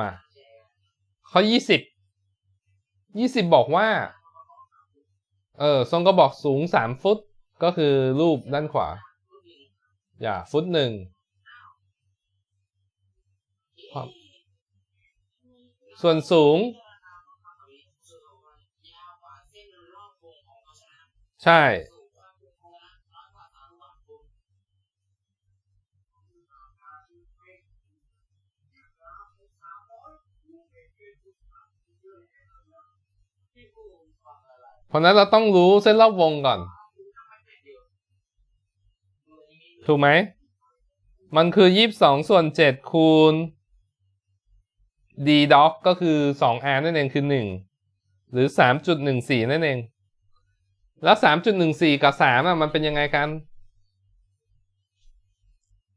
มา ข้อยี่สิบยี่สิบบอกว่า เออทรงกระบอกสูงสามฟุต ก็คือรูปด้านขวา อย่า ฟุตหนึ่งส่วนสูง ใช่ เพราะนั้นเราต้องรู้เส้นรอบวงก่อน ถูกไหม มันคือยี่สิบสองส่วนเจ็ดคูณ d doc ก็คือสอง r นั่นเองคือหนึ่งหรือสามจุดหนึ่งสี่นั่นเอง แล้วสามจุดหนึ่งสี่กับสามอะมันเป็นยังไงกัน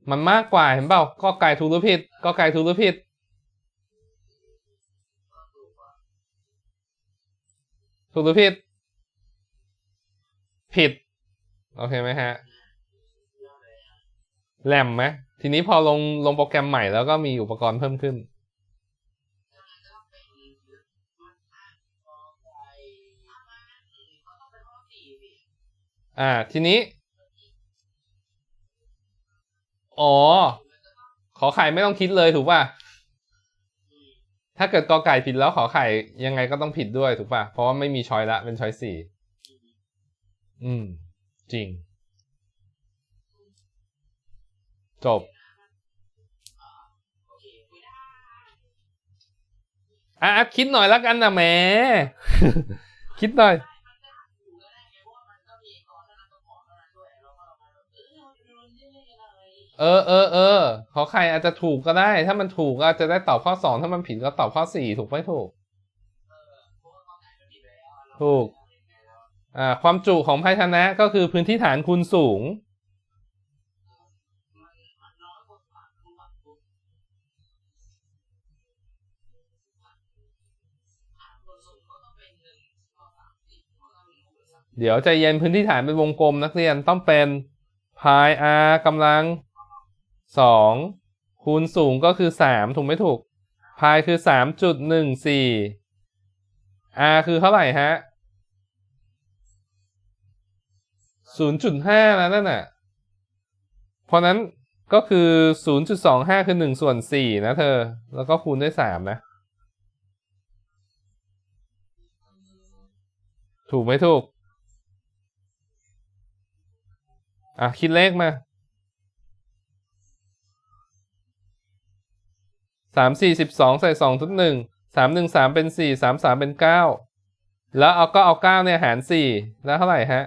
มันมากกว่าเห็นเปล่าก็ไก่ถูกหรือผิด ก็ไก่ถูกหรือผิด ถูกหรือผิด ผิด โอเคไหมฮะแหลมไหมทีนี้พอลงลงโปรแกรมใหม่แล้วก็มีอุปกรณ์เพิ่มขึ้น อ่า ทีนี้ อ๋อ ขอไข่ไม่ต้องคิดเลยถูกป่ะ ถ้าเกิดกอไก่ผิดแล้วขอไข่ยังไงก็ต้องผิดด้วยถูกป่ะ เพราะว่าไม่มีช้อยละเป็นช้อยสี่อืม จริง จบอะอะคิดหน่อยแล้วกันนะแหม คิดหน่อย เออเออเออขอไข่อาจจะถูกก็ได้ ถ้ามันถูกก็จะได้ตอบข้อสองถ้ามันผิดก็ตอบข้อสี่ถูกไหมถูกถูกอ่าความจุของภาชนะก็คือพื้นที่ฐานคูณสูง เดี๋ยวใจเย็นพื้นที่ฐานเป็นวงกลมนักเรียนต้องเป็นพาย r กำลัง สองคูณสูงก็คือสามถูกไหมถูก พายคือสามจุดหนึ่งสี่ r คือเท่าไหร่ฮะศูนย์จุดห้านะนั่นน่ะ เพราะนั้นก็คือศูนย์จุดสองห้าคือหนึ่งส่วนสี่นะเธอ แล้วก็คูณด้วยสามนะ ถูกไหมถูก อะ คิดเลขมา สามสี่สิบสองใส่สองทุกหนึ่งสามหนึ่งสามเป็นสี่สามสามเป็นเก้าแล้วเอาก็เอาเก้าเนี่ยหารสี่แล้วเท่าไหร่ฮะ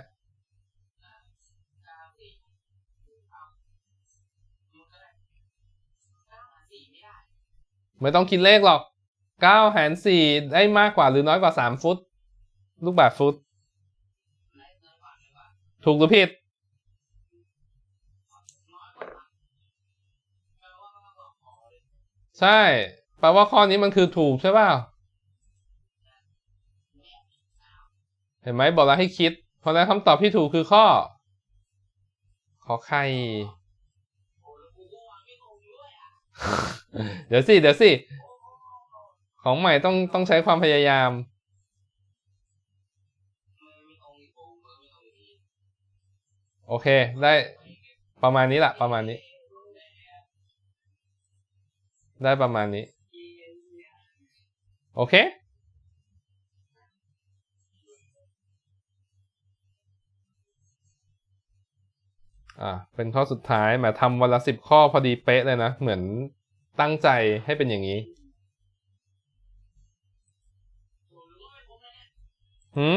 ไม่ต้องคิดเลขหรอกเก้าหารสี่ได้มากกว่าหรือน้อยกว่าสามฟุต ลูกบาศก์ฟุต ถูกหรือผิด ใช่แปลว่าข้อนี้มันคือถูกใช่ป่าเห็นไหมบอกแล้วให้คิด เพราะฉะนั้นคำตอบที่ถูกคือข้อ ขอไข่เดี๋ยวสิ เดี๋ยวสิ ของใหม่ต้องต้องใช้ความพยายาม โอเค ได้ประมาณนี้แหละประมาณนี้ ได้ประมาณนี้ โอเค อ่า เป็นข้อสุดท้ายแหมาทำวันละสิบข้อพอดีเป๊ะเลยนะ เหมือนตั้งใจให้เป็นอย่างนี้หืม